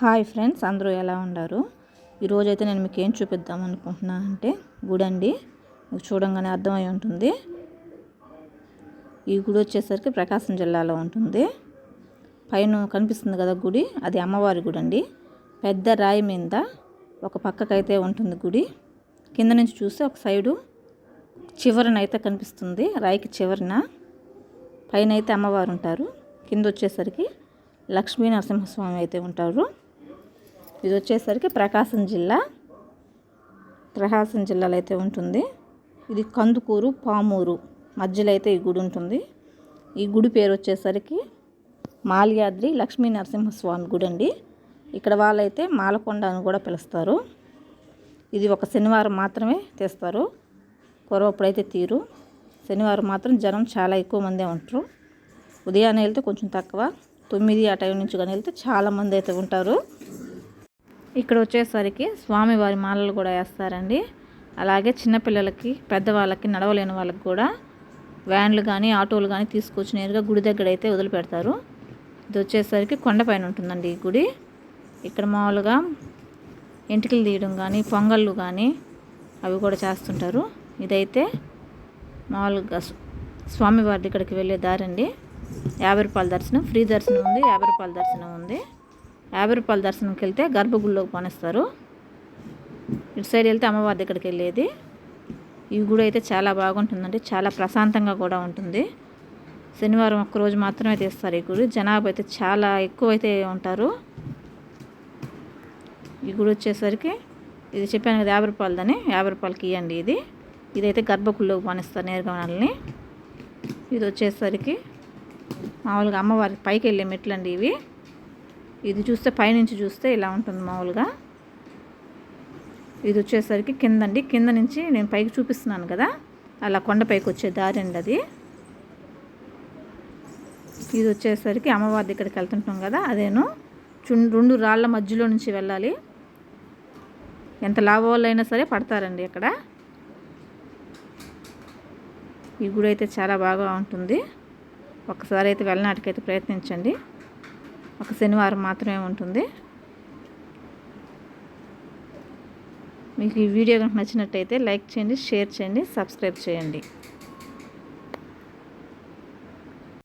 Hi friends అందరూ ఎలా ఉన్నారు? ఈరోజు అయితే నేను మీకు ఏం చూపిద్దాం అనుకుంటున్నా అంటే గుడి అండి మీకు చూడంగానే అర్థమై ఉంటుంది. ఈ గుడి వచ్చేసరికి ప్రకాశం జిల్లాలో ఉంటుంది. పైన కనిపిస్తుంది కదా గుడి అది అమ్మవారి గుడి అండి పెద్ద రాయి మీద ఒక పక్కకైతే ఉంటుంది గుడి. కింద నుంచి చూస్తే ఒక సైడు చివరన అయితే కనిపిస్తుంది రాయికి చివరన. పైన అయితే అమ్మవారు ఉంటారు. కింద వచ్చేసరికి లక్ష్మీ నరసింహస్వామి అయితే ఉంటారు. ఇది వచ్చేసరికి ప్రకాశం జిల్లా. ప్రకాశం జిల్లాలో అయితే ఉంటుంది. ఇది కందుకూరు పామూరు మధ్యలో అయితే ఈ గుడి ఉంటుంది. ఈ గుడి పేరు వచ్చేసరికి మాల్యాద్రి లక్ష్మీ నరసింహస్వామి గుడి అండి. ఇక్కడ వాళ్ళైతే మాలకొండ అని కూడా పిలుస్తారు. ఇది ఒక శనివారం మాత్రమే తెస్తారు. కొరవప్పుడైతే తీరు. శనివారం మాత్రం జనం చాలా ఎక్కువ మందే ఉంటారు. ఉదయాన్నే వెళ్తే కొంచెం తక్కువ. తొమ్మిది ఆ టైం నుంచి కానీ వెళ్తే చాలామంది అయితే ఉంటారు. ఇక్కడ వచ్చేసరికి స్వామివారి మాలలు కూడా వేస్తారండి. అలాగే చిన్నపిల్లలకి పెద్దవాళ్ళకి నడవలేని వాళ్ళకి కూడా వ్యాన్లు కానీ ఆటోలు కానీ తీసుకొచ్చి నేరుగా గుడి దగ్గర అయితే వదిలిపెడతారు. ఇది వచ్చేసరికి కొండపైన ఉంటుందండి ఈ గుడి. ఇక్కడ మామూలుగా ఎంటికలు తీయడం కానీ పొంగళ్ళు కానీ అవి కూడా చేస్తుంటారు. ఇదైతే మామూలుగా స్వామివారి దగ్గరికి వెళ్ళే దారి అండి యాభై రూపాయల దర్శనం ఫ్రీ దర్శనం ఉంది యాభై రూపాయల దర్శనం ఉంది. యాభై రూపాయల దర్శనంకి వెళ్తే గర్భగుడిలోకి పనిస్తారు ఇటు సైడ్ వెళ్తే అమ్మవారి దగ్గరికి వెళ్ళేది. ఈ గుడి అయితే చాలా బాగుంటుందండి. చాలా ప్రశాంతంగా కూడా ఉంటుంది. శనివారం ఒక్కరోజు మాత్రమే తీస్తారు ఈ గుడి. జనాభా అయితే చాలా ఎక్కువ అయితే ఉంటారు. ఈ గుడి వచ్చేసరికి ఇది చెప్పాను కదా యాభై రూపాయలదని యాభై రూపాయలకి ఇవ్వండి ఇది. ఇదైతే గర్భగుడిలోకి పనిస్తారు నేరుగా మనల్ని. ఇది వచ్చేసరికి మామూలుగా అమ్మవారికి పైకి వెళ్ళే మెట్లండి ఇవి. ఇది చూస్తే పైనుంచి చూస్తే ఇలా ఉంటుంది మామూలుగా. ఇది వచ్చేసరికి కిందండి. కింద నుంచి నేను పైకి చూపిస్తున్నాను కదా. అలా కొండపైకి వచ్చే దారి అండి అది. ఇది వచ్చేసరికి అమ్మవారి దగ్గరికి వెళ్తుంటాం కదా అదేను. రెండు రాళ్ళ మధ్యలో నుంచి వెళ్ళాలి. ఎంత లాభవాళ్ళైనా సరే పడతారండి అక్కడ. ఈ గుడి అయితే చాలా బాగా ఉంటుంది. ఒకసారి అయితే వెళ్ళనాటికైతే ప్రయత్నించండి. ఒక శనివారం మాత్రమే ఉంటుంది. మీకు ఈ వీడియో కనుక నచ్చినట్టయితే లైక్ చేయండి షేర్ చేయండి సబ్స్క్రైబ్ చేయండి.